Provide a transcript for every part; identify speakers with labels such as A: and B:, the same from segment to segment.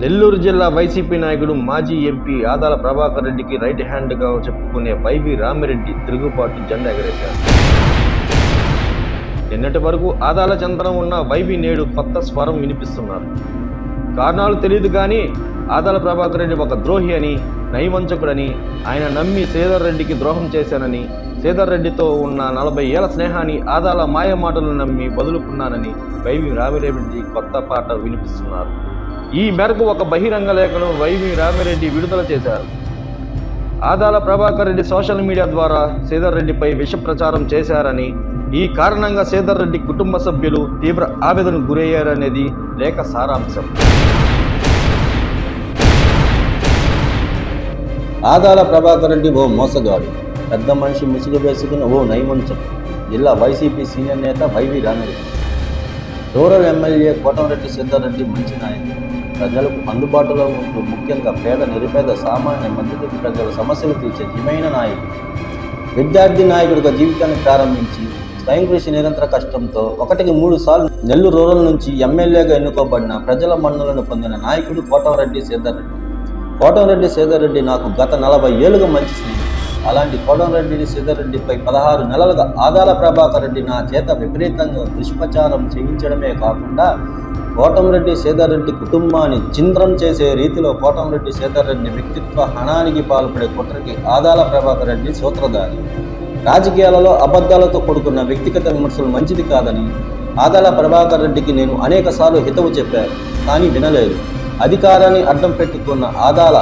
A: నెల్లూరు జిల్లా వైసీపీ నాయకుడు మాజీ ఎంపీ ఆదాల ప్రభాకర్ రెడ్డికి రైట్ హ్యాండ్గా చెప్పుకునే వైవి రామిరెడ్డి తిరుగుబాటు జెండా ఎగరేశారు. నిన్నటి వరకు ఆదాల చంద్రం ఉన్న వైవి నేడు కొత్త స్వరం వినిపిస్తున్నారు. కారణాలు తెలియదు కానీ ఆదాల ప్రభాకర్ రెడ్డి ఒక ద్రోహి అని నయవంచకుడని ఆయన నమ్మి శ్రీధర్ రెడ్డికి ద్రోహం చేశానని శ్రీధర్ రెడ్డితో ఉన్న నలభై ఏళ్ళ స్నేహాన్ని ఆదాల మాయ మాటలు నమ్మి వదులుకున్నానని వైవి రామిరెడ్డి కొత్త పాట వినిపిస్తున్నారు. ఈ మేరకు ఒక బహిరంగ లేఖను వైవి రామిరెడ్డి విడుదల చేశారు. ఆదాల ప్రభాకర్ రెడ్డి సోషల్ మీడియా ద్వారా శ్రీధర్ రెడ్డిపై విష ప్రచారం చేశారని ఈ కారణంగా శ్రీధర్ రెడ్డి కుటుంబ సభ్యులు తీవ్ర ఆవేదనకు గురయ్యారనేది లేఖ సారాంశం.
B: ఆదాల ప్రభాకర్ రెడ్డి ఓ మోసగాడు పెద్ద మనిషి ముసుగు వేసుకున్న ఓ నైమంచం జిల్లా వైసీపీ సీనియర్ నేత Y V Ramireddy. Rural MLA Kotamreddy Siddhareddy మంచి నాయకుడు ప్రజలకు అందుబాటులో ఉంటూ ముఖ్యంగా పేద నిరుపేద సామాన్య మధ్యతరగతి ప్రజల సమస్యలు తీర్చే నిజమైన నాయకుడు. విద్యార్థి నాయకుడిగా జీవితాన్ని ప్రారంభించి స్వయం కృషి నిరంతర కష్టంతో ఒకటికి మూడు సార్లు నెల్లూరు రూరల్ నుంచి ఎమ్మెల్యేగా ఎన్నుకోబడిన ప్రజల మన్నులను పొందిన నాయకుడు కోటంరెడ్డి రెడ్డి కోటంరెడ్డి సీతారెడ్డి నాకు గత నలభై ఏళ్ళుగా మంచి స్నేహితుడు. అలాంటి కోటంరెడ్డిని సీతారెడ్డిపై పదహారు నెలలుగా ఆదాల ప్రభాకర్ రెడ్డి నా చేత విపరీతంగా దుష్ప్రచారం చేయించడమే కాకుండా కోటంరెడ్డి సీతారెడ్డి కుటుంబాన్ని చింద్రం చేసే రీతిలో కోటంరెడ్డి సీతారెడ్డి వ్యక్తిత్వ హణానికి పాల్పడే కుట్రకి ఆదాల ప్రభాకర్ రెడ్డి సూత్రధారి. రాజకీయాలలో అబద్ధాలతో కూడుకున్న వ్యక్తిగత విమర్శలు మంచిది కాదని ఆదాల ప్రభాకర్ రెడ్డికి నేను అనేక సార్లు హితవు చెప్పాను కానీ వినలేదు. అధికారాన్ని అడ్డం పెట్టుకున్న ఆదాల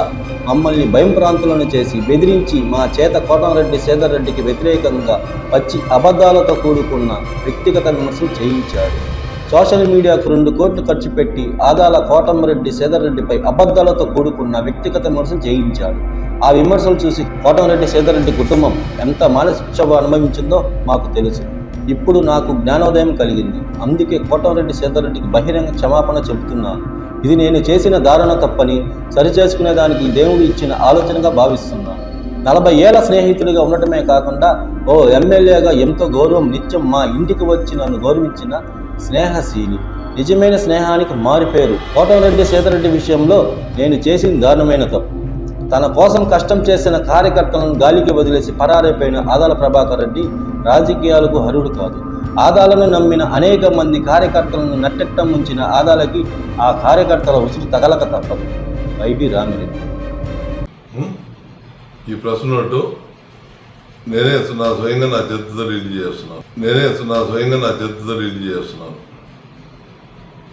B: మమ్మల్ని భయం ప్రాంతులను చేసి బెదిరించి మా చేత కోటంరెడ్డి సేదరెడ్డికి వ్యతిరేకంగా వచ్చి అబద్ధాలతో కూడుకున్న వ్యక్తిగత విమర్శలు చేయించాడు. సోషల్ మీడియాకు రెండు కోట్లు ఖర్చు పెట్టి ఆదాల కోటంరెడ్డి సేదరెడ్డిపై అబద్ధాలతో కూడుకున్న వ్యక్తిగత విమర్శలు చేయించాడు. ఆ విమర్శలు చూసి కోటంరెడ్డి సేదరెడ్డి కుటుంబం ఎంత మానసిక అనుభవించిందో మాకు తెలుసు. ఇప్పుడు నాకు జ్ఞానోదయం కలిగింది. అందుకే కోటంరెడ్డి సేదరెడ్డికి బహిరంగ క్షమాపణ చెబుతున్నాను. ఇది నేను చేసిన దారుణ తప్పని సరిచేసుకునే దానికి దేవుడు ఇచ్చిన ఆలోచనగా భావిస్తున్నాను నలభై ఏళ్ళ స్నేహితుడిగా ఉండటమే కాకుండా ఓ ఎమ్మెల్యేగా ఎంతో గౌరవం నిత్యం మా ఇంటికి వచ్చి నన్ను గౌరవించిన స్నేహశీలి. నిజమైన స్నేహానికి మారిపేరు కోటంరెడ్డి సీతారెడ్డి విషయంలో నేను చేసిన దారుణమైన తప్పు. తన కోసం కష్టం చేసిన కార్యకర్తలను గాలికి వదిలేసి పరారైపోయిన ఆదాల ప్రభాకర్ రెడ్డి రాజకీయాలకు అర్హుడు కాదు. ఆదాలను నమ్మిన అనేక మంది కార్యకర్తలను నట్టెట్టం ఉంచిన ఆదాలకి ఆ కార్యకర్తల ఉసిరి తగలక తప్పదు. వైబి రామిరెడ్డి.
C: ఈ ప్రశ్న నేనే నా స్వయంగా నా చేతితో రిలీజ్ చేస్తున్నాను. నేనే నా స్వయంగా నా చేతితో రిలీజ్ చేస్తున్నాను.